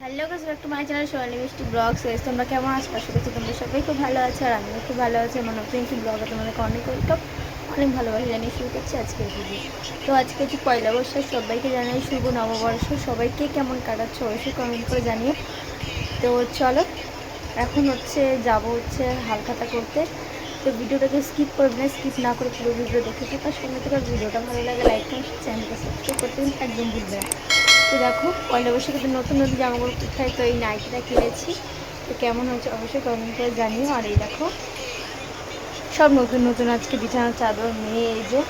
Hello গাছ একটু my channel সোনালি মিষ্টি ব্লগ শেষ তোমরা কেমন আছো? আশা করছি তোমরা সবাই খুব ভালো আছো আর আমিও খুব ভালো আছি। আমার নতুন একটি ব্লগে তোমাদেরকে অনেক ওয়েলকাম অনেক ভালোবাসা জানিয়ে শুরু করছি আজকের ভিডিও তো আজকে হচ্ছে পয়লা বৈশাখ, সবাইকে জানাই শুভ নববর্ষ। সবাইকে কেমন কাটাচ্ছে অবশ্যই কমেন্ট করে জানিও। তো চলো, এখন হচ্ছে যাব হচ্ছে হালখাতা করতে। তো ভিডিওটাকে স্কিপ করবে না স্কিপ না করে পুরো ভিডিও দেখে থাকার সঙ্গে থেকে ভিডিওটা ভালো লাগে লাইক করুন চ্যানেলকে সাবস্ক্রাইব করতে একদম ভুলবে না। তো দেখো, পয়লা বৈশাখে তো নতুন নতুন জামাকাপড় কোথায়? তো এই নাইটিটা কিনেছি। তো কেমন হয়েছে? অবশ্যই কমেন্ট করে জানিও। আর এই দেখো, সব নতুন নতুন আজকে বিছানার চাদর, মেয়ে, এই যে।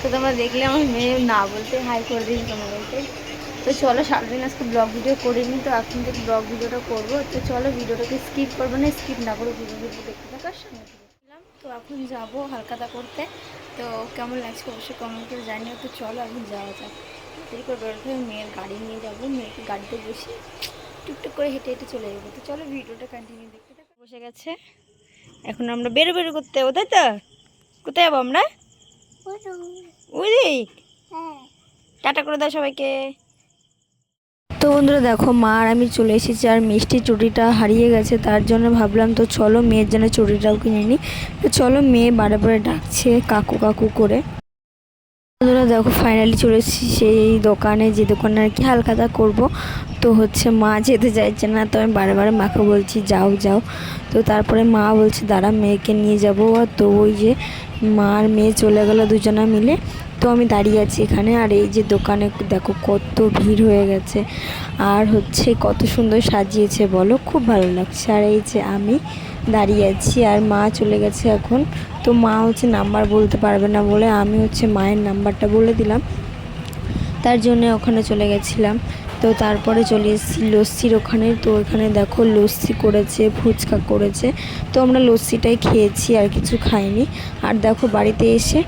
তো তোমরা দেখলে আমার মেয়ে না বলতে হাই করে দিন তোমাদেরকে। তো চলো, সারাদিন আজকে ব্লগ ভিডিও করিনি, তো এখন থেকে ব্লগ ভিডিওটা করব। তো চলো ভিডিওটাকে স্কিপ করব না স্কিপ না করে ভিডিও দেখতে থাকার সঙ্গে তো এখন যাব হালকাতা করতে। তো কেমন লাগছে অবশ্যই কমেন্ট করে জানিও। তো চলো এখন যাওয়া যাক। দেরি করে বেরোতে মেয়ের গাড়ি নিয়ে যাব। মেয়েকে গাড়িতে বসে টুকটুক করে হেঁটে হেঁটে চলে যাব। তো চলো ভিডিওটা কন্টিনিউ দেখতে থাকো। বসে গেছে। এখন আমরা বেরো বেরো করতে যাব তাই তো? কোথায় যাব আমরা? ওই দিক? টাটা করে দাও সবাইকে। তো বন্ধুরা দেখো, মা আর আমি চলে এসেছি আর মিষ্টির চুড়িটা হারিয়ে গেছে, তার জন্য ভাবলাম তো চলো মেয়ের জন্য চুড়িটাও কিনে নিই তো চলো মেয়ে বারে বারে ডাকছে কাকু কাকু করে। বন্ধুরা, দেখো ফাইনালি চলে এসেছি সেই দোকানে, যে দোকানে আর কি হালখাতা করব। তো হচ্ছে মা যেতে চাইছে না, তো আমি বারে বারে মাকে বলছি, যাও যাও। তো তারপরে মা বলছে, দাঁড়া, মেয়েকে নিয়ে যাব। তো ওই যে মা আর মেয়ে চলে গেলো দুজনা মিলে। তো আমি দাঁড়িয়ে আছি এখানে, আর এই যে দোকানে দেখো কত ভিড় হয়ে গেছে। আর হচ্ছে কত সুন্দর সাজিয়েছে বলো, খুব ভালো লাগছে। আর এই যে আমি দাঁড়িয়ে আছি, আর মা চলে গেছে এখন তো মা হচ্ছে নাম্বার বলতে পারবে না বলে আমি হচ্ছে মায়ের নাম্বারটা বলে দিলাম। তার জন্য ওখানে চলে গেছিলাম। তো তারপরে চলে এসেছি লস্যির ওখানে। তো ওখানে দেখো লস্যি করেছে, ফুচকা করেছে। তো আমরা লস্যিটাই খেয়েছি আর কিছু খাইনি। আর দেখো বাড়িতে এসে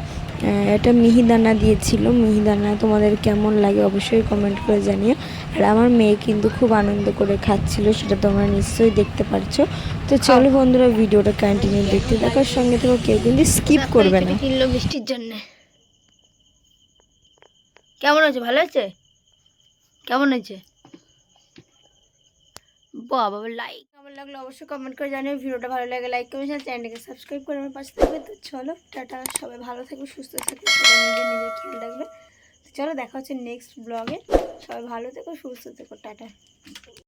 এটা মিহিদানা দিয়েছিল। মিহিদানা তোমাদের কেমন লাগে অবশ্যই কমেন্ট করে জানিও। আর আমার মেয়ে কিন্তু খুব আনন্দ করে খাচ্ছিল সেটা তোমরা নিশ্চয়ই দেখতে পারছ। তো চলো বন্ধুরা ভিডিওটা কন্টিনিউ দেখতে থাকার সঙ্গে থেকে কেউ কিন্তু স্কিপ করবে না। কিনলো বৃষ্টির জন্য। কেমন হয়েছে? ভালো আছে কেমন হয়েছে? বাবা লাইক কেমন লাগল অবশ্যই কমেন্ট করে জানিও। ভিডিওটা ভালো লাগে লাইক করবে চ্যানেলটাকে সাবস্ক্রাইব করে আমার পাশে থাকবে। তো চলো, টাটা, সবাই ভালো থাকবে, সুস্থ থাকবে, সবাই নিজের নিজের খেয়াল রাখবে। তো চলো, দেখা হচ্ছে নেক্সট ব্লগে সবাই ভালো থেকো, সুস্থ থেকো, টাটা।